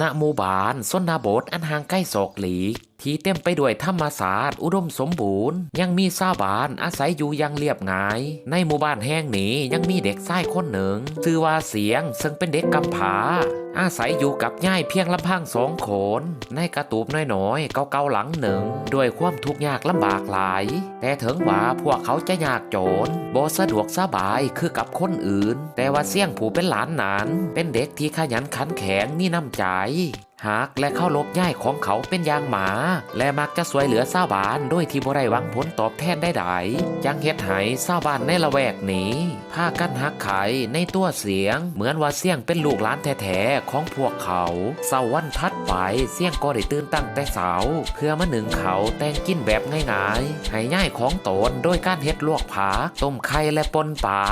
ณหมู่บ้านส้นนาบทอันห่างใกล้ศอกหลี ที่เต็มไปด้วยธรรมศาสตร์ อุดมสมบูรณ์ ยังมีชาวบ้านอาศัยอยู่อยังเรียบง่าย ในหมู่บ้านแห่งนี้ยังมีเด็กชายคนหนึ่งชื่อว่าเสียงซึ่งเป็นเด็กกำพร้าอาศัยอยู่กับย่ายเพียงลำพังสองคน ในกระตูบน้อยๆ เก่าๆหลังหนึ่ง ด้วยความทุกข์ยากลำบากหลาย แต่ถึงว่าพวกเขาจะยากจนบ่สะดวกสบายคือกับคนอื่น แต่ว่าเสี่ยงผู้เป็นหลานนั้น เป็นเด็กที่ขยันขันแข็งมีน้ำใจ หากและเข้ารบย่ายของเขาเป็นอย่างหมา และมักจะสวยเหลือชาวบ้าบานโดยที่บ่ได้หวังผลตอบแทนได้ใดจังเฮ็ดห้ชาวบ้าบานในละแวกนี้พากันหักไขในตัวเสียง เหมือนว่าเสี่ยงเป็นลูกหลานแท้ๆของพวกเขาเสาร์วันทัดไปเสี่ยงก็ได้ตื่นตั้งแต่เสาเพื่อมาหนึ่งเขาแต่งกินแบบง่ายๆให้ย่ายของตนโดยการเฮ็ดลวกผักต้มไข่และปนปลา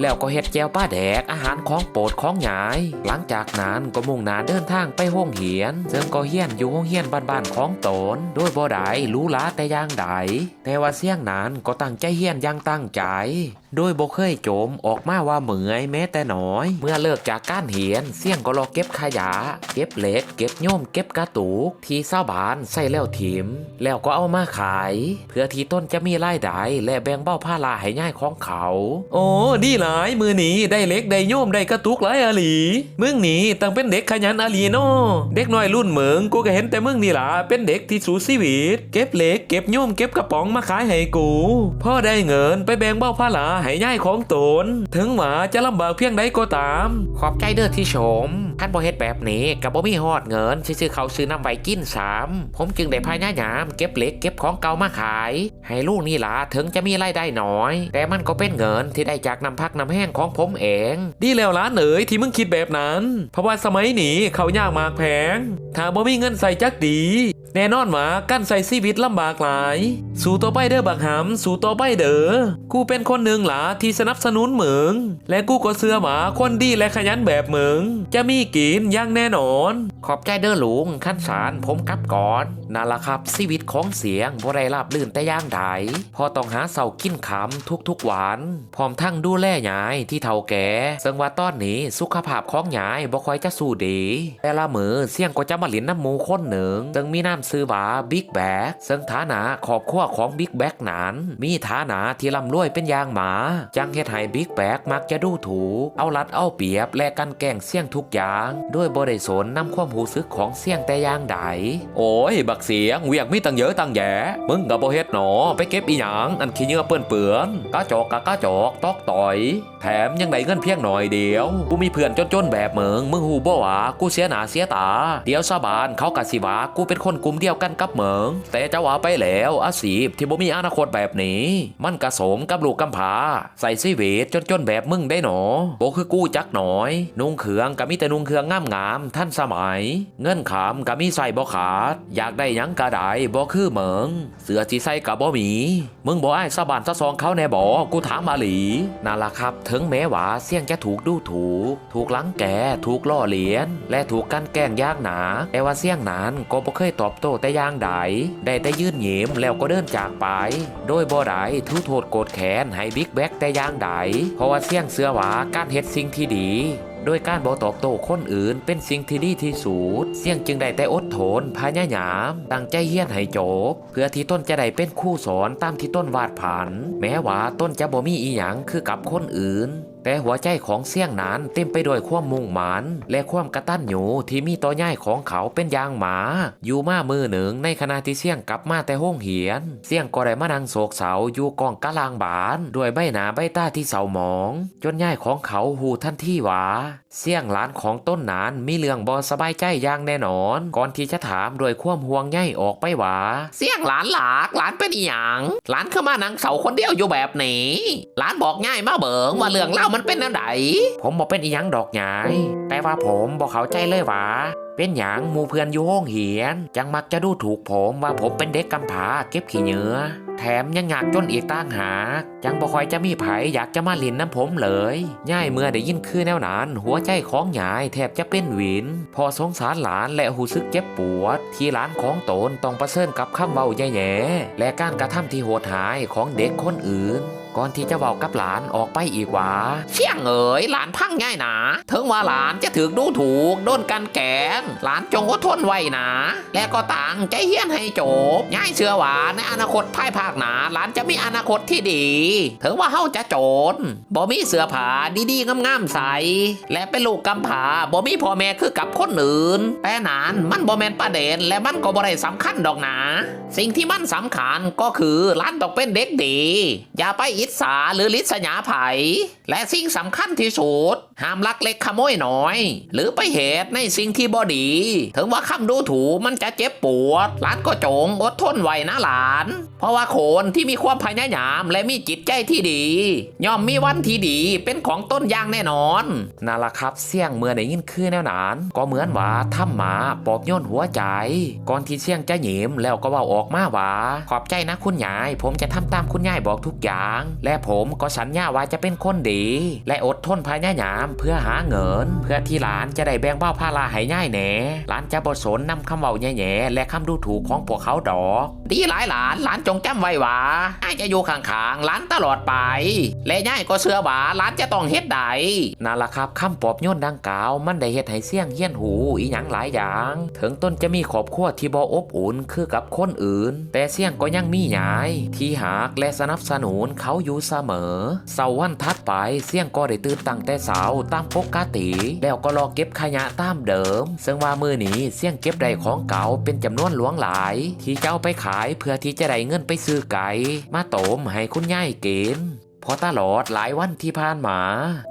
แล้วก็เฮ็ดแจวป้าแดกอาหารของโปรดของยาย หลังจากนั้นก็มุ่งหน้าเดินทางไปห้องเหียนซึ่งก็เฮียนอยู่ห้องเฮียนบ้านๆของตนโดยบ่ได้รู้ลาแต่ย่างใดแต่ว่าเสี่ยงนั้นก็ตั้งใจเฮียนอย่างตั้งใจ โดยบ่เคยโจมออกมาว่าเหมือยแม้แต่น้อย เมื่อเลิกจากก้ารเหียนเสี่ยงก็รอเก็บขยะ เก็บเหล็ก เก็บโยมเก็บกระตุก ที่ชาวบ้านใส่แล้วถิม แล้วก็เอามาขาย เพื่อที่ต้นจะมีรายได้และแบ่งเบ้าภาระให้ย่ายของเขา โอ้ดีหลายมือหนีได้เล็กได้โยมได้กระตุกหลายอาหลีมึงหนีตั้งเป็นเด็กขยันอาหลีเนาะเด็กน้อยรุ่นเหมืองกูก็เห็นแต่มึงนี่ล่ะเป็นเด็กที่สู้ชีวิต เก็บเหล็กเก็บโยมเก็บกระป๋องมาขายให้กูพ่อได้เงินไปแบ่งเบ้าภาระให้ย่ายของตน ถึงหมาจะลำบากเพียงใดก็ตาม ขอบใจเด้อที่ชมท่านบ่เฮ็ดแบบนี้กับบ่มีฮอดเงินซื้อๆเขาซื้อน้ำไวกินสามผมจึงได้พายายามเก็บเหล็กเก็บของเก่ามาขาย ให้ลูกนี่ล่ะถึงจะมีรายได้น้อย แต่มันก็เป็นเงินที่ได้จากน้ำพักน้ำแห้งของผมเอง ดีแล้วล้านเอ๋ยที่มึงคิดแบบนั้น เพราะว่าสมัยนี้เขายากมากแพงถ้าบ่มีเงินใส่จักดี แน่นอนว่าการใส่ชีวิตลำบากหลาย สู่ต่อไปเด้อบักหำสู่ต่อไปเด้อกูเป็นคนหนึ่งหลาที่สนับสนุนเหมึงและกูก็เชื่อหมาคนดีและขยันแบบเหมึงจะมีกินอย่างแน่นอน ขอบใจเด้อหลุงขั้นสารผมกลับก่อนนั่นละครับชีวิตของเสียงบ่ได้ราบลื่นแต่ย่างใดพอต้องหาเสากินคำทุกๆวันพร้อมทั้งดูแลยายที่เฒ่าแก่ซึ่งว่าตอนนี้สุขภาพของยายบ่ค่อยจะสู้ดี แต่ละมือเสียงก็จะมาหลินน้ำมูคนหนึ่งซึงมีน้ำซื้อว่าบิ๊กแบกซึ่งฐานะครอบครัวของบิ๊กแบกนั้นมีฐานะที่ร่ำรวยเป็นอย่างหมา จังเฮ็ดให้บิ๊กแบกมักจะดูถูกเอารัดเอาเปรียบและกันแกล้งเสี่ยงทุกอย่างด้วยบ่ได้สนนำความหูซึกของเสี่ยงแต่อย่างใดโอ้ย บักเสียงเวียกมีตังเยอะตังแยะมึงกับบ่เฮ็ดหนอ ไปเก็บอีหยังอันขี้เหงื่อเปื้อนเปื้อนๆกะจอกกะกะจอกตอกต่อย แถมยังได้เงินเพียงหน่อยเดียวกูมีเพื่อนจนๆแบบเมึงมึงหูบ่ว่ากูเสียหนาเสียตา เดี๋ยวชาวบ้านเขากะสิวากูเป็นคนกลุ่มเดียวกันกับเหมึงแต่จะว่าไปแล้วอาชีพที่บ่มีอนาคตแบบนี้ มันกระสมกับลูกกำพาใส่ชีวิตจนๆแบบมึงได้หนอบ่คือกู้จักหน่อย นุ่งเขืองก็มีแต่นุ่งเขืองงามๆท่านสมัย เงินขามก็มีใส่บ่ขาด อยากได้ยังก็ไดบ่คือเหมือง เสือจีใส่ก็บ่มี มึงบ่อ้ายสะบานสะซองเขาแน่บ่กูถามมาหลีนั่นละครับ ถึงแม้ว่าเสี่ยงจะถูกดูถูก ถูกลังแกถูกล่อเลียน และถูกกันแกล้งยางหนาแต่ว่าเสี่ยงนั้นก็บ่เคยตอบโต้แต่ย่างใดได้แต่ยืนเยิ้มแล้วก็เดินจากไป โดยบ่ได้ทุโทษโกรธแค้นให้บิ๊กแบ็กแต่ย่างใดเพราะว่าเสี่ยงเสือว่าการเฮ็ดสิ่งที่ดีโดยการบ่ตอบโต้คนอื่นเป็นสิ่งที่ดีที่สุด เสี่ยงจึงได้แต่อดทนพยายาม ตั้งใจเฮียนให้จบ เพื่อที่ต้นจะได้เป็นคู่สอนตามที่ต้นวาดผัน แม้ว่าต้นจะบ่มีอีหยังคือกับคนอื่น แต่หัวใจของเสี่ยงนานเต็มไปด้วยความมุ่งหมันและความกระตันอยู่ที่มีต่อย่ายของเขาเป็นยางหมา อยู่มามือหนึ่งในขณะที่เสี่ยงกลับมาแต่ห้องเหียน เสี่ยงก็ได้มานั่งโศกเศร้าอยู่กองกะลางบาน ด้วยใบหนาใบตาที่เศร้าหมอง จนย่ายของเขาหูท่านที่ว่าเสี่ยงหลานของต้นนานมีเรื่องบอสบายใจอย่างแน่นอน ก่อนที่จะถามโดวยความห่วงใยออกไปวาเสียงหลานหลากหลานเป็นอีหยังหลานเข้ามานังเสาคนเดียวอยู่แบบนี้หลานบอกง่ายมาเบิงว่าเรื่องเล่ามันเป็นอะไรผมบอกเป็นอีหยังดอกหยายแต่ว่าผมบอกเขาใจเลยวา เป็นหยังมูเพื่อนอยู่ห้องเหียน จังมักจะดูถูกผมว่าผมเป็นเด็กกำพร้าเก็บขี้เหนือแถมยังอยากจนอีกตั้งหาก จังบ่คอยจะมีไผอยากจะมาลินน้ำผมเลยย่ายเมื่อได้ยินคือแนวนั้น หัวใจของยายแทบจะเป็นหวิน พอสงสารหลานและหูซึกเจ็บปวด ที่หลานของตนต้องประเสริญกับคำเว้าแย่ๆและการกระทำที่โหดหายของเด็กคนอื่น ก่อนที่จะเว้ากับหลานออกไปอีกว่าเชี่ยงเอ๋ยหลานพังง่ายหนาถึงว่าหลานจะถือดูถูกโดนกันแกงหลานจงอดทนไว้นะ และก็ต่างใจเฮี้ยนให้จบง่ายเชื่อว่าในอนาคตภายภาคหนาหลานจะมีอนาคตที่ดี ถึงว่าเฮาจะโจรบ่มีเสื้อผ้าดีๆงามๆใส และเป็นลูกกำพาบ่มีพ่อแม่คือกับคนอื่นแต่นานมันบ่แมนประเด็น และมันก็บ่ได้สำคัญดอกหนาสิ่งที่มันสำคัญก็คือหลานต้องเป็นเด็กดี อย่าไปอจฉาหรือลิษยาไผและสิ่งสำคัญที่สุด ห้ามลักเล็กขโมยน้อย หรือไปเหตุในสิ่งที่บอดี ถึงว่าคำดูถูกมันจะเจ็บปวดหลานก็จงอดทนไว้นะหลาน เพราะว่าคนที่มีความพยายามและมีจิตใจที่ดี ย่อมมีวันที่ดีเป็นของต้นยางแน่นอนนั่นล่ะครับเสียงเมื่อได้ยินคือแนวหนาน ก็เหมือนว่าถ้ำหมาปอบโยนหัวใจ ก่อนที่เสียงจะหยิมแล้วก็ว่าออกมาว่าขอบใจนะคุณยาย ผมจะทำตามคุณยายบอกทุกอย่าง และผมก็สัญญาว่าจะเป็นคนดี และอดทนพยายามเพื่อหาเงิน เพื่อที่หลานจะได้แบ่งเบ้าภาระให้ย่ายแหน่หลานจะบสนนำคำเว้าแย่ๆและคำดูถูกของพวกเขาดอก ดีหลายหลานหลานจงจำไว้ว่าไอ้ายจะอยู่ข้างๆหลานตลอดไป และย่ายก็เชื่อว่าหลานจะต้องเฮ็ดใดนั่นละครับคำปอบโยนดังกล่าว มันได้เฮ็ดให้เสี่ยงเฮี้ยนหูอีหยังหลายอย่าง ถึงต้นจะมีครอบครัวที่บ่อบอุ่นคือกับคนอื่น แต่เสี่ยงก็ยังมียาย ที่หากและสนับสนุนเขาอยู่เสมอเสาร์วันถัดไปเสี่ยงก็ได้ตื่นตั้งแต่เสาตามปกติแล้วก็รอเก็บขยะตามเดิม ซึ่งว่ามือนี้เสี่ยงเก็บได้ของเก่าเป็นจำนวนหลวงหลาย ที่จะเอาไปขายเพื่อที่จะได้เงินไปซื้อไก่มาต้มให้คุณยายกิน พอตลอดหลายวันที่ผ่านมา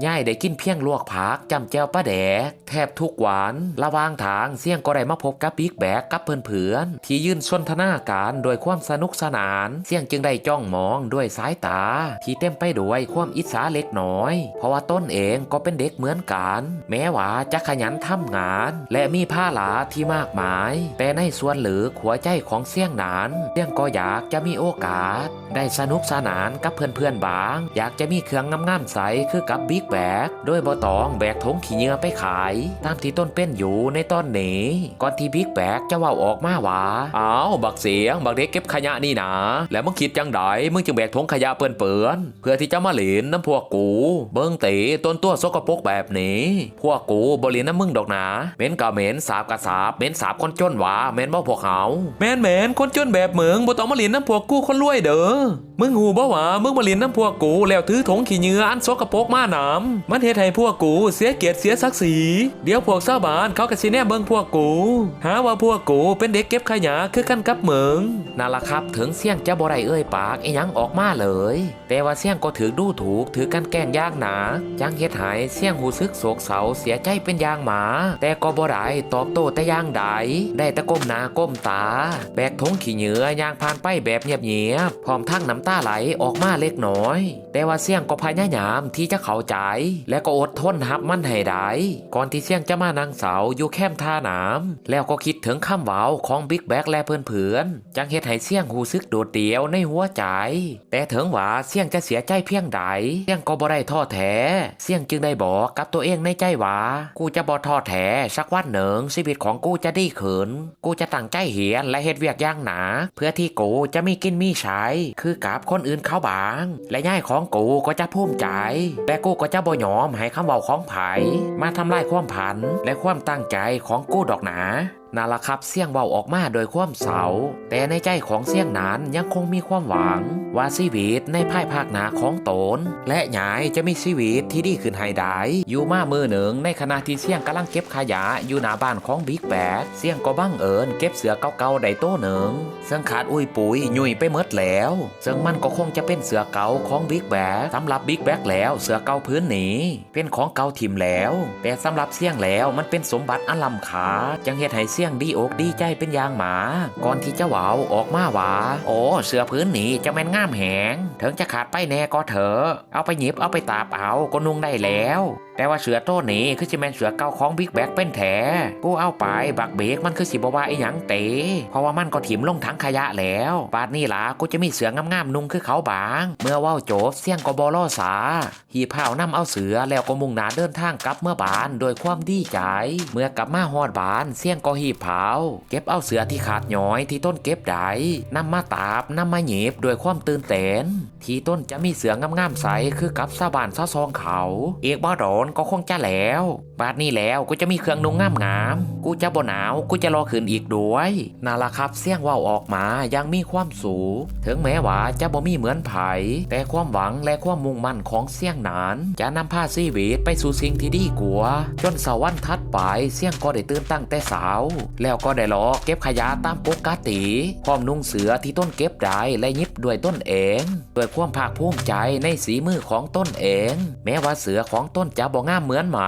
ย่ายได้กินเพียงลวกผักจำแจวป้าแดก แทบทุกวัน ระว่างทางเสี่ยงก็ได้มาพบกับบิ๊กแบกกับเพื่อนๆที่ยื่นสนทนาการโดยความสนุกสนาน เสี่ยงจึงได้จ้องมองด้วยสายตา ที่เต็มไปด้วยความอิจฉาเล็กน้อย เพราะว่าต้นเองก็เป็นเด็กเหมือนกัน แม้ว่าจะขยันทำงาน และมีผ้าหลาที่มากมาย แต่ในส่วนหรือหัวใจของเสี่ยงนั้นเสี่ยงก็อยากจะมีโอกาส ได้สนุกสนานกับเพื่อนๆบางอยากจะมีเครื่องงามๆใสคือกับบิ๊กแบกโดยบ่ตองแบกถงขี้เหงื่อไปขาย ตามที่ต้นเป็นอยู่ในตอนนี้ก่อนที่บิ๊กแบกจะว่าออกมาว่าอ้าวบักเสียงบักเด็กเก็บขยะนี่นะแล้วมึงคิดจังไดมึงจึงแบกถุงขยะเปื้อนเปื้อนเพื่อที่จะมาหลินน้ำพวกกู เบิ้งตีต้นตัวสกปรกแบบนี้ พวกกูบริน้ำมึงดอกนะเหม็นกะเหม็นสาบกะสาบเหม็นสาบคนจนหวาเหม็นบ่พวกเขาแม่นแม่นคนจนแบบเหมึงบ่ต้องมาหลินน้ำพวกกูคนรวยเด้อมึงหูบ่หวามึงมาหลินน้ำพวกกูแล้วถือถงขี้เหงื่ออันสกปรกมาหนำมันเฮ็ดให้พวกกูเสียเกียรติเสียศักดิ์ศรีเดี๋ยวพวกชาวบ้านเขาก็สิแนมเบิ่งพวกกู หาว่าพวกกูเป็นเด็กเก็บขยะคือกันกับเหมึงนั่นล่ะครับถึงเสี่ยงจะบ่ได้เอ่ยปากไอ้ยังออกมาเลย แต่ว่าเสี่ยงก็ถือดูถูกถือกันแกล้งยากหนาจังเฮ็ดหายเสี่ยงหูซึกโศกเศร้าเสียใจเป็นยางหมา แต่ก็บ่ได้ตอบโต้แต่ย่างใดได้แต่ก้มหน้าก้มตา แบกทงขี้เหงื่อย่างผ่านไปแบบเงียบๆพร้อมทั้งน้ำตาไหลออกมาเล็กน้อย แต่ว่าเสี่ยงก็พยายามที่จะเข้าใจ และก็อดทนหับมันให้ได้ก่อนที่เสี่ยงจะมานางสาวอยู่แคมท่าน้ำแล้วก็คิดถึงคำเว้าของบิ๊กแบกและเพื่อนๆจังเฮ็ดให้เสี่ยงหูซึกโดดเดี่ยวในหัวใจ แต่ถึงว่าเสี่ยงจะเสียใจเพียงใดเสี่ยงก็บ่ได้ท้อแท้เสี่ยงจึงได้บอกกับตัวเองในใจว่ากูจะบ่ท้อแท้สักวันหนึ่งชีวิตของกูจะดีขึ้นกูจะตั้งใจเหียนและเฮ็ดเวียกอย่างหนา เพื่อที่กูจะมีกินมีใช้ คือกับคนอื่นเขาบาง และย่ายของของกูก็จะภูมิใจ แต่กูก็จะบ่ยอมให้คำเว้าของไผมาทำลายความผันและความตั้งใจของกูดอกหนา นั่นละครับเสียงเบาออกมาโดยความเศร้าแต่ในใจของเสียงนั้นยังคงมีความหวัง ว่าชีวิตในภายภาคหนาของตน และหยายจะมีชีวิตที่ดีขึ้นให้ได้อยู่มามือหนึ่ง ในขณะที่เสียงกำลังเก็บขยะอยู่หน้าบ้านของบิ๊กแบกเสียงก็บังเอิญเก็บเสือเก่าๆได้โต้หนึ่งซึ่งขาดอุ้ยปุ๋ยยุ่ยไปหมดแล้ว ซึ่งมันก็คงจะเป็นเสือเก่าของบิ๊กแบกสำหรับบิ๊กแบกแล้วเสือเก่าพื้นหนีเป็นของเก่าถิ่มแล้ว แต่สำหรับเสียงแล้วมันเป็นสมบัติอันล้ำค่าจังเฮ็ดให้สียงดีอกดีใจเป็นอย่างหมา ก่อนที่จะหวาวออกมาหวา โอ้เสือพื้นนี้จะแม่นง่ามแหงถึงจะขาดไปแน่ก็เถอะเอาไปหยิบเอาไปตาเปล่าก็นุ่งได้แล้ว แต่ว่าเสือโต้นี้คือจะแมนเสือเก่าของบิ๊กแบ็กเป็นแถกูเอาไปบักเบกมันคือสิบว่าไอหยังเต๋เพราะว่ามันก็ถิ่มลงถังขยะแล้วบาดนี้ล่ะกูจะมีเสืองามๆนุ่งคือเขาบาง เมื่อว่าวโจบเสียงกบอลอสาหีพานํเอาเสือแล้วก็มุ่งหน้าเดินทางกลับเมื่อบานโดยความดีใจ เมื่อกลับมาฮอดบานเสียงก็หีีเผา เก็บเอาเสือที่ขาดย้อยที่ต้นเก็บได้นำมาตาบนำมาหยีบด้วยความตื่นเต้นที่ต้นจะมีเสืองามๆใสคือกับซาบานซาซองเขาเอกบ่โดนก็คงจะแล้ว บาดนี้แล้วกูจะมีเครื่องนุ่งงามๆกูจะบ่หนาวกูจะรอคืนอีกด้วยนั่นล่ะครับเสียงว่าวออกมายังมีความสูงถึงแม้ว่าจะบ่มีเหมือนไผแต่ความหวังและความมุ่งมั่นของเสียงนั้น จะนำพาชีวิตไปสู่สิ่งที่ดีกว่าจนสวรรค์ทัดไปเสียงก็ได้ตื่นตั้งแต่สาวแล้วก็ได้รอเก็บขยะตามปกติพร้อมนุ่งเสือที่ต้นเก็บได้และยิบด้วยต้นเองด้วยความภาคภูมิใจในสีมือของต้นเอง แม้ว่าเสือของต้นจะบ่งามเหมือนไหม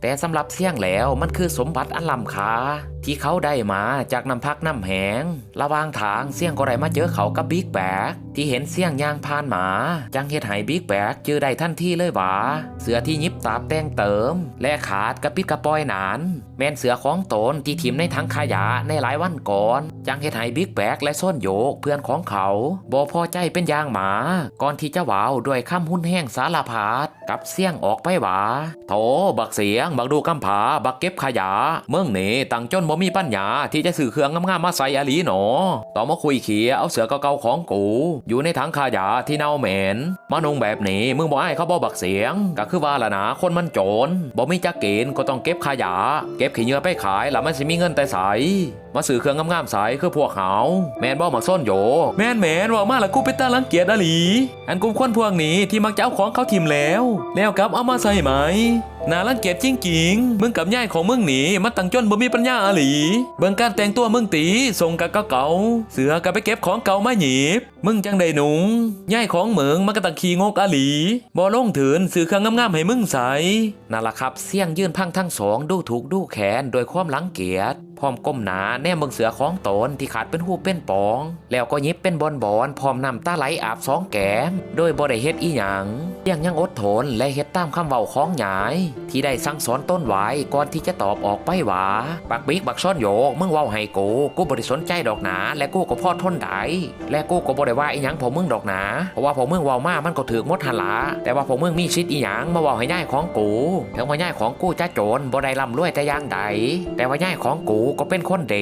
แต่สำหรับเสี่ยงแล้วมันคือสมบัติอันล้ำค่า ที่เขาได้มาจากน้ำพักน้ำแหง ระวางทางเสี่ยงก็ได้มาเจอเขากับบิ๊กแบกที่เห็นเสี่ยงยางพานหมา จังเฮ็ดให้บิ๊กแบกเจอได้ทันทีเลยหว่าเสือที่ยิบตาบแต่งเติม และขาดกระปิดกระปอยหนาน แม่นเสือของตนที่ทิมในถังขยะในหลายวันก่อน จังเฮ็ดให้บิ๊กแบกและส้นโยกเพื่อนของเขาบ่พอใจเป็นยางหมา ก่อนที่จะหวาวด้วยคำหุ้นแห้งสารพัดกับเสี่ยงออกไปหวาโถบักเสียงบักดูกำผาบักเก็บขยะเมืองนี่ตั้งจนบมีปัญญาที่จะซื้อเครื่องงามๆมาใส่อาลีหนอ ต่อมาคุยเขียเอาเสือเก่าๆของกู อยู่ในถังขยะที่เน่าเหม็นมานุงแบบนี้มึงบอกไอ้เขาบอบักเสียง ก็คือว่าละนะคนมันโจรบ่มีจักกินก็ต้องเก็บขยะ เก็บขี้เหงื่อไปขายแล้วมันสิมีเงินแต่ใสมาซื้อเครื่องงามๆใสคือพวกเขาแมนบ่มาส้นโยแมนแมนว่ามาละกูเป็นตาลังเกียจอะหลี อันกลุ่มคนพวกนี้ที่มักจะเอาของเขาทิมแล้ว แล้วกับเอามาใส่ไหมน่ารังเกียจจริงๆมึงกับย่ายของมึงหนีมันตั้งจนบ่มีปัญญาอะีเบิ่งการแต่งตัวมึงตีส่งกับเก่าเสือก็ไปเก็บของเก่ามาหยีบมึงจังได้หนุงย่ายของเหมืองมันก็ตังขี้งกอหลีบ่ลงถืนสื่อเครื่องงามๆให้มึงใสนั่นล่ะครับเสี่ยงยื่นพังทั้งสองดูถูกดูแขนโดยความหลังเกียรติ ร้อมก้มหนาแนมเบิงเสือของตนที่ขาดเป็นหูเป็นปอง แล้วก็ยิบเป็นบอนบอนพร้อมนำตาไหลอาบสองแก้ม โดยบ่ได้เฮ็ดอีหยังยังยังอดทนและเฮ็ดตามคำเว้าของหยาย ที่ได้สั่งสอนต้นไว้ก่อนที่จะตอบออกไปว่าบักบิ๊กบักซ่อนโยกมึงเว้าให้กูกูบ่ได้สนใจดอกหนา และกูก็พอทนได้และกูก็บ่ได้ว่าอีหยังพอมึงดอกหนาเพราะว่าพอมึงเว้ามามันก็ถือมดหันละแต่ว่าพอมึงมีชิดอีหยังมาเว้าให้ย่ายของกูถึงว่าย่ายของกูจะโจรบ่ได้ร่ำรวยแต่ย่างใดแต่ว่าย่ายของกูก็เป็นคนเด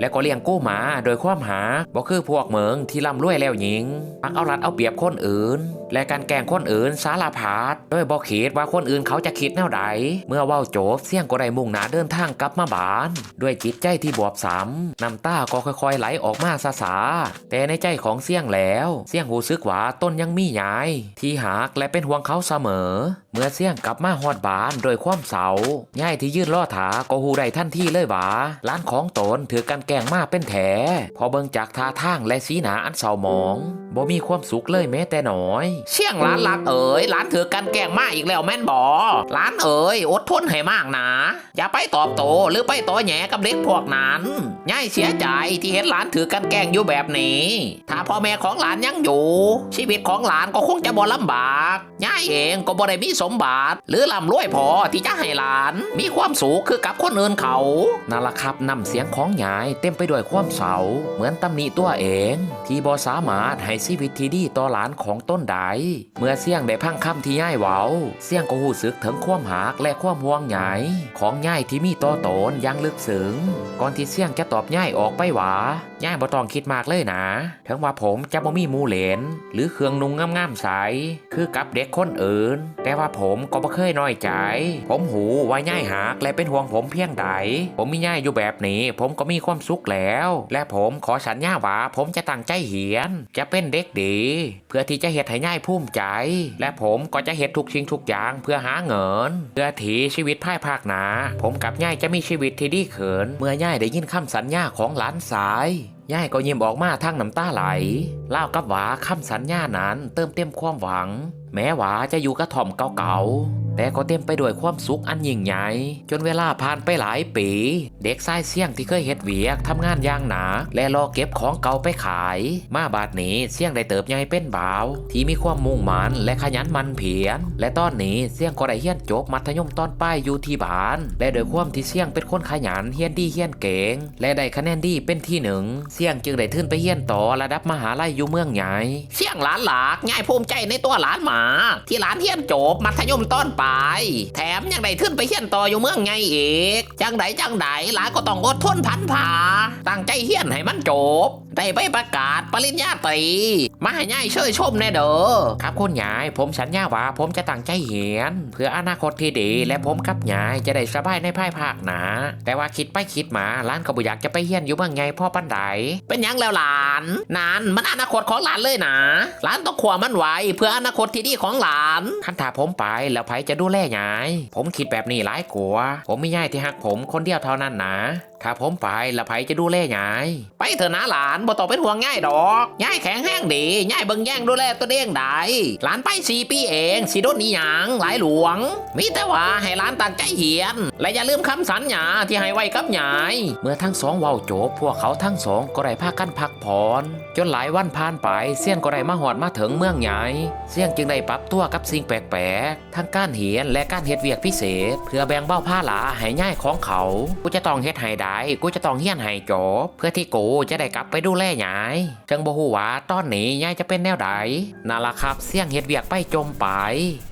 และก็เลี้ยงกู้หมาโดยความหาบ่คือพวกเมืองที่ร่ำรวยแล้วหญิงมักเอารัดเอาเปรียบคนอื่น และการแกล้งคนอื่นสารพัดโดยบ่คิดว่าคนอื่นเขาจะคิดแนวใดเมื่อว้าโจบเสี่ยงก็ได้มุ่งหน้าเดินทางกลับมาบ้าน ด้วยจิตใจที่บวบสามน้ำตาก็ค่อยๆไหลออกมาซาซาแต่ในใจของเสี่ยงแล้วเสี่ยงหูซึกว่าต้นยังมียายที่หักและเป็นห่วงเขาเสมอ เมื่อเสี่ยงกลับมาฮอดบ้านโดยความเศร้าย่ายที่ยื่นล่อถาก็หูได้ทันทีเลยว่าร้านของตนถือกันแกงมาเป็นแถ พอเบิ่งจากท่าทางและสีหนาอันเศร้าหมองบ่มีความสุขเลยแม้แต่น้อย เชี่ยงร้านลักเอ๋ยร้านถือกันแกงมาอีกแล้วแม่นบอร้านเอ๋ยอดทนให้มากนะอย่าไปตอบโตหรือไปตอแหยกับเด็กพวกนั้นย่ายเสียใจที่เห็นหลานถือกันแกงอยู่แบบนี้ ถ้าพ่อแม่ของหลานยังอยู่ ชีวิตของหลานก็คงจะบ่ลำบากย่ายเองก็บ่ได้มีสมบัติหรือร่ำรวยพอที่จะให้หลาน มีความสุขคือกับคนอื่นเขานั่นล่ะครับนำเสียงของยายเต็มไปด้วยความเศร้าเหมือนตำหนิตัวเอง ที่บ่สามารถให้ชีวิตที่ดีต่อหลานของต้นใดเมื่อเสียงได้พังคำที่ย่ายเว้า เสียงก็หูสึกถึงความหักและความห่วงใยของย่ายที่มีต่อตนย่างลึกซึ้งก่อนที่เสียงจะตอบย่ายออกไปหวาย่ายบ่ต้องคิดมากเลยนะถึงว่าผมจะบ่มีมูเหลน หรือเครื่องนุ่งงามๆใสคือกับเด็กคนอื่น แต่ว่าผมก็บ่เคยน้อยใจ ผมหูว่าย่ายหักและเป็นห่วงผมเพียงใดผมมีย่ายอยู่แบบนี้ผมก็มีความสุขแล้ว และผมขอสัญญาว่าผมจะตั้งใจเหียน จะเป็นเด็กดี เพื่อที่จะเฮ็ดให้ย่ายภูมิใจ และผมก็จะเฮ็ดทุกสิ่งทุกอย่างเพื่อหาเงิน เพื่อถีชีวิตภายภาคหนา ผมกับย่ายจะมีชีวิตที่ดีเขินเมื่อย่ายได้ยินคำสัญญาของหลานสายย่ายก็ยิ้มออกมาทั้งน้ำตาไหลเล่ากับว่าคำสัญญานั้นเติมเต็มความหวังแม้ว่าจะอยู่กระถ่อมเก่าๆ แต่ก็เต็มไปด้วยความสุขอันยิ่งใหญ่ จนเวลาผ่านไปหลายปี เด็กชายเสี่ยงที่เคยเฮ็ดเวียกทำงานย่างหนา และรอเก็บของเก่าไปขาย มาบาดนี้เสี่ยงได้เติบใหญ่เป็นบ่าว ที่มีความมุ่งมั่นและขยันมันเพียร และตอนนี้เสี่ยงก็ได้เฮียนจบมัธยมตอนปลายอยู่ที่บ้าน และโดยความที่เสี่ยงเป็นคนขยันเฮียนดีเฮียนเก่ง และได้คะแนนดีเป็นที่หนึ่งเสี่ยงจึงได้ขึ้นไปเฮียนต่อระดับมหาลัยอยู่เมืองใหญ่ เสี่ยงหลานหลากย่ายภูมิใจในตัวหลานมาที่หลานเฮียนจบมัธยมต้นไป แถมยังได้ขึ้นไปเฮียนต่ออยู่เมืองไงอีก จังไดจังไดหลานก็ต้องอดทนพันผาตั้งใจเฮียนให้มันจบ ได้ไปประกาศปริญญาตรีมาให้ย่ายเชยชมแน่เด้อครับคุณยายผมสัญญาว่าผมจะตั้งใจเหียน เพื่ออนาคตที่ดีและผมกับยายจะได้สบายในภายภาคหนา แต่ว่าคิดไปคิดมาร้านก็บ่อยากจะไปเฮียนอยู่เมืองไงพ่อปันไดเป็นยังแล้วหลานนานมันอนาคตของหลานเลยนะหลานต้องขวามันไว้เพื่ออนาคตที่ดีของหลานคันถ้าผมไปแล้วไผจะดูแลยาย ผมคิดแบบนี้หลายกัวาผมมียายที่หักผมคนเดียวเท่านั้นนะถ้าผมไปแล้วไผจะดูแลยาย ไปเถอะนะหลานบ่ต้องเป็นห่วงง่ายดอกย่ายแข็งแห้งดีย่ายเบิ่งแย่งดูแลตัวเองได้หลานไปสี่ปีเองสิโดนนี่หยังหลายหลวงมีแต่ว่าให้หลานตั้งใจเหียน และอย่าลืมคำสัญญาที่ให้ไว้กับยายเมื่อทั้งสองเว้าจบพวกเขาทั้งสองก็ได้พากันพักผ่อนจนหลายวันผ่านไปเสี่ยงก็ได้มาหอดมาถึงเมืองใหญ่เสี่ยงจึงได้ปรับตัวกับสิ่งแปลกๆทั้งการเหียนและการเฮ็ดเวียกพิเศษ เพื่อแบ่งเบาภาระให้ง่ายของเขากูจะต้องเฮ็ดให้ได้กูจะต้องเฮียนให้จบเพื่อที่กูจะได้กลับไปดูแลยายจังบ่ฮู้ว่าตอนนี้ยายจะเป็นแนวใดนั่นล่ะครับเสี่ยงเฮ็ดเวียกไปจมไป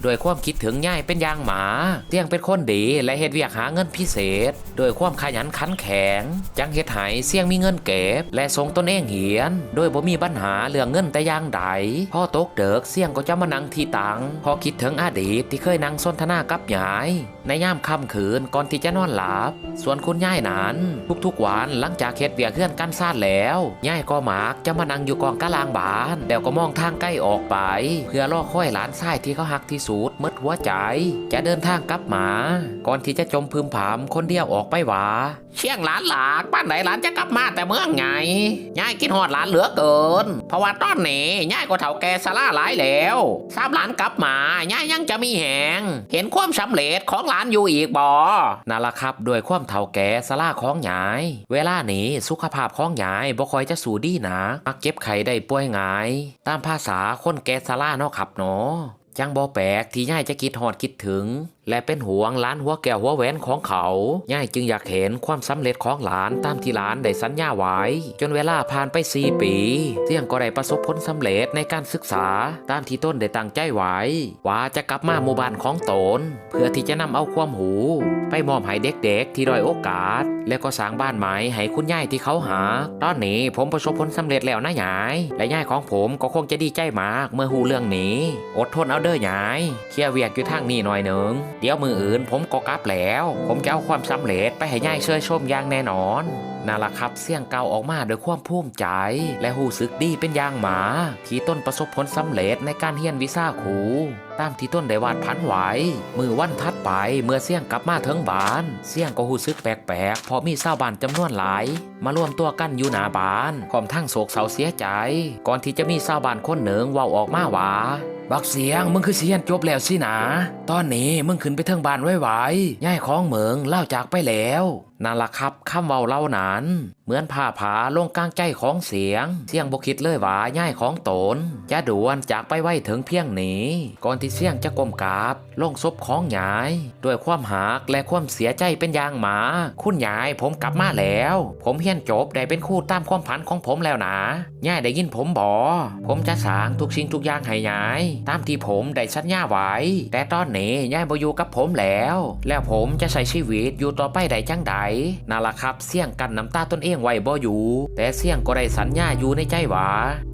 ด้วยความคิดถึงยายเป็นอย่างหมาเสี่ยงเป็นคนดีและเฮ็ดเวียกหาเงินพิเศษโดวยความขยันขันแข็งจังเฮ็ดให้เสี่ยงมีเงินเก็บ และส่งตนเองเหียนโดยบ่มีปัญหาเรื่องเงินแต่อย่างใดพ่อตกเดึกเสี่ยงก็จะมานั่งที่ตังพอคิดถึงอดีตที่เคยนั่งสนทนากับยาย ในยามค่ำคืนก่อนที่จะนอนหลับ ส่วนคุณยายนั้นทุกๆวันหลังจากเฮ็ดเบียเพื่อนกันซ่านแล้วยายก็มักจะมานั่งอยู่กองกะลางบานแล้วก็มองทางใกล้ออกไป เพื่อรอคอยหลานชายที่เขาหักที่สุดหมดหัวใจ จะเดินทางกลับมา ก่อนที่จะจมพึมพำคนเดียวออกไปหวา เชียงหลานหลากบ้านไหนหลานจะกลับมาแต่เมืองไงย่ายกินหอดหลานเหลือเกิน เพราะว่าตอนนี้ย่ายก็เฒ่าแก่สลาหลายแล้วสามหลานกลับมาย่ายยังจะมีแหง เห็นความสำเร็จของหลานอยู่อีกบ่นั่นละครับด้วยความเฒ่าแก่สลาของยาย เวลานี้สุขภาพของยายบ่ค่อยจะสู่ดีนะมักเจ็บไข้ได้ป่วยง่าย ตามภาษาคนแก่สลาเนาะครับเนาะจังบ่แปลกที่ยายจะคิดฮอดคิดถึง และเป็นห่วงหลานหัวแก้วหัวแหวนของเขายายจึงอยากเห็นความสำเร็จของหลานตามที่หลานได้สัญญาไว้ จนเวลาผ่านไป 4 ปีเสี่ยงก็ได้ประสบผลสำเร็จในการศึกษาตามที่ต้นได้ตั้งใจไว้ ว่าจะกลับมาหมู่บ้านของตน เพื่อที่จะนำเอาความหู ไปมอบให้เด็กๆ ที่ด้อยโอกาส และก็สร้างบ้านใหม่ให้คุณยายที่เขาหา ตอนนี้ผมประสบผลสำเร็จแล้วนะยาย และยายของผมก็คงจะดีใจมากเมื่อหูเรื่องนี้ อดทนเอาเด้อยายเคลียร์เวียกอยู่ทางนี้หน่อยหนึ่ง เดี๋ยวมืออื่นผมก็กลับแล้ว ผมจะเอาความสำเร็จไปให้ยายเชยชมอย่างแน่นอนนั่นละครับเสียงเก่าออกมาด้วยความภูมิใจ และหูสึกดีเป็นอย่างหมา ที่ต้นประสบผลสำเร็จในการเฮียนวิซาครูตามที่ต้นได้วาดพันไว้มือวันทัดไปเมื่อเสียงกลับมาถึงบ้าน เสียงก็หูซึกแปลกๆเพราะมีชาวบ้านจำนวนหลาย มารวมตัวกันอยู่หน้าบ้านพร้อมทั้งโศกเศร้าเสียใจ ก่อนที่จะมีชาวบ้านคนหนึ่งว่าออกมาว่า บักเสียงมึงคือเสียนจบแล้วสินะ ตอนนี้มึงขึ้นไปเทิงบ้านไว้ไหวย่ายของเหมืองเล่าจากไปแล้วนั่นละครับคำเว้าเล่านั้น เหมือนผ้าผาลงกลางใจของเสียง เสียงบคิดเลยว่าย่ายของตน จะด่วนจากไปไว้ถึงเพียงหนี ก่อนที่เสียงจะก้มกราบลงศพของยาย ด้วยความหักและความเสียใจเป็นอย่างหมา คุณยายผมกลับมาแล้ว ผมเฮียนจบได้เป็นคู่ตามความผันของผมแล้วนะย่ายได้ยินผมบอผมจะสางทุกสิ่งทุกอย่างให้ยาย ตามที่ผมได้สัญญาไว้ แต่ตอนนี้ยายบ่อยู่กับผมแล้ว แล้วผมจะใช้ชีวิตอยู่ต่อไปได้จังใดนั่นล่ะครับเสี่ยงกันน้ำตาตนเองไว้บ่อยู่ แต่เสี่ยงก็ได้สัญญาอยู่ในใจว่า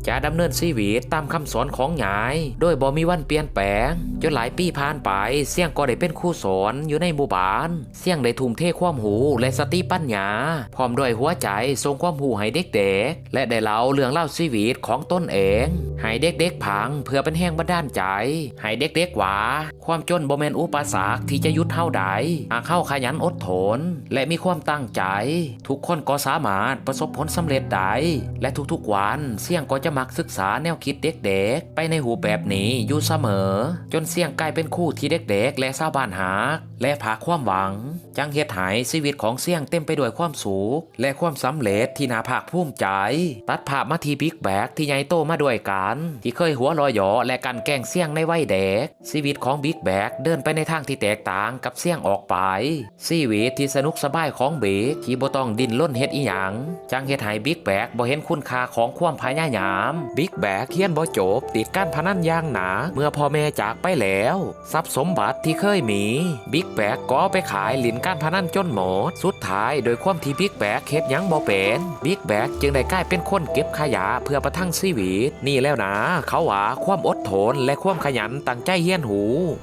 จะดำเนินชีวิตตามคำสอนของยาย โดยบ่มีวันเปลี่ยนแปลงจนหลายปีผ่านไปเสี่ยงก็ได้เป็นครูสอนอยู่ในหมู่บ้าน เสี่ยงได้ทุ่มเทความหูและสติปัญญา พร้อมด้วยหัวใจทรงความหูให้เด็กๆ และได้เล่าเรื่องเล่าชีวิตของตนเองให้เด็กๆพังเพื่อเป็นแห่งบันดาลใจให้เด็กๆว่า ความจนบ่แมนอุปสรรคที่จะยุดเท่าใดหากเข้าขยันอดทน และมีความตั้งใจ ทุกคนก็สามารถประสบผลสำเร็จได้ และทุกๆวันเสี่ยงก็จะมักศึกษาแนวคิดเด็กๆ ไปในหูแบบนี้อยู่เสมอ จนเสี่ยงกลายเป็นคู่ที่เด็กๆ และชาวบ้านหาก และผาความหวัง จังเฮ็ดหายชีวิตของเสี่ยงเต็มไปด้วยความสุขและความสำเร็จที่น่าภาคภูมิใจ ตัดภาพมาที่บิ๊กแบกที่ใหญ่โตมาด้วยกัน ที่เคยหัวลอยหยอและกันแกล้งเสี่ยงในวัยเด็กชีวิตของบิ๊กแบกเดินไปในทางที่แตกต่างกับเสี่ยงออกไปชีวิตที่สนุกสบายของเบกที่บ่ต้องดิ้นล้นเฮ็ดอีหยังจังเฮ็ดให้บิ๊กแบกบ่เห็นคุณค่าของความพยายามบิ๊กแบกเฮียนบ่จบ ติดการพนันย่างหนา เมื่อพ่อแม่จากไปแล้ว ทรัพย์สมบัติที่เคยมีบิ๊กแบกก็เอไปขายหลินก้ารพนันจนหมด สุดท้ายโดยความที่บิ๊กแบกเฮ็ดยังบ่เป็นบิ๊กแบกจึงได้กลายเป็นคนเก็บขยะเพื่อประทังชีวิต นี่แล้วนะ เขาว่าความอดทนและความขยันตั้งใจเฮียนหู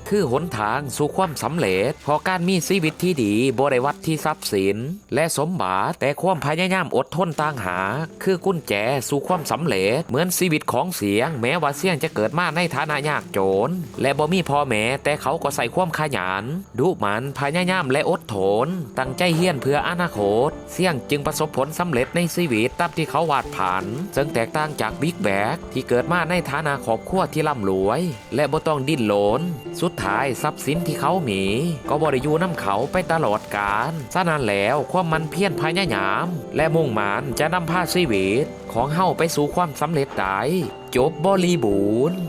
คือหนทางสู่ความสำเร็จพอการมีชีวิตที่ดีบ่ได้วัดที่ทรัพย์สิน และสมบัติแต่ความพยายามอดทนต่างหา คือกุญแจสู่ความสำเร็จ เหมือนชีวิตของเสียง แม้ว่าเสียงจะเกิดมาในฐานะยากจน และบ่มีพ่อแม่แต่เขาก็ใส่ความขยันดุมันพยายามและอดทนตั้งใจเฮียนเพื่ออนาคต เสี่ยงจึงประสบผลสำเร็จในชีวิตตามที่เขาวาดผันซึ่งแตกต่างจากบิ๊กแบกที่เกิดมาในฐานะครอบครัวที่ร่ำรวย และบ่ต้องดิ้นรนสุดท้ายทรัพย์สินที่เขามี ก็บริยูน้ำเขาไปตลอดกาลฉะนั้นแล้วความมันเพียรพยายาม และมุ่งหมานจะนำพาชีวิต ของเฮาไปสู่ความสำเร็จได้จบบริบูรณ์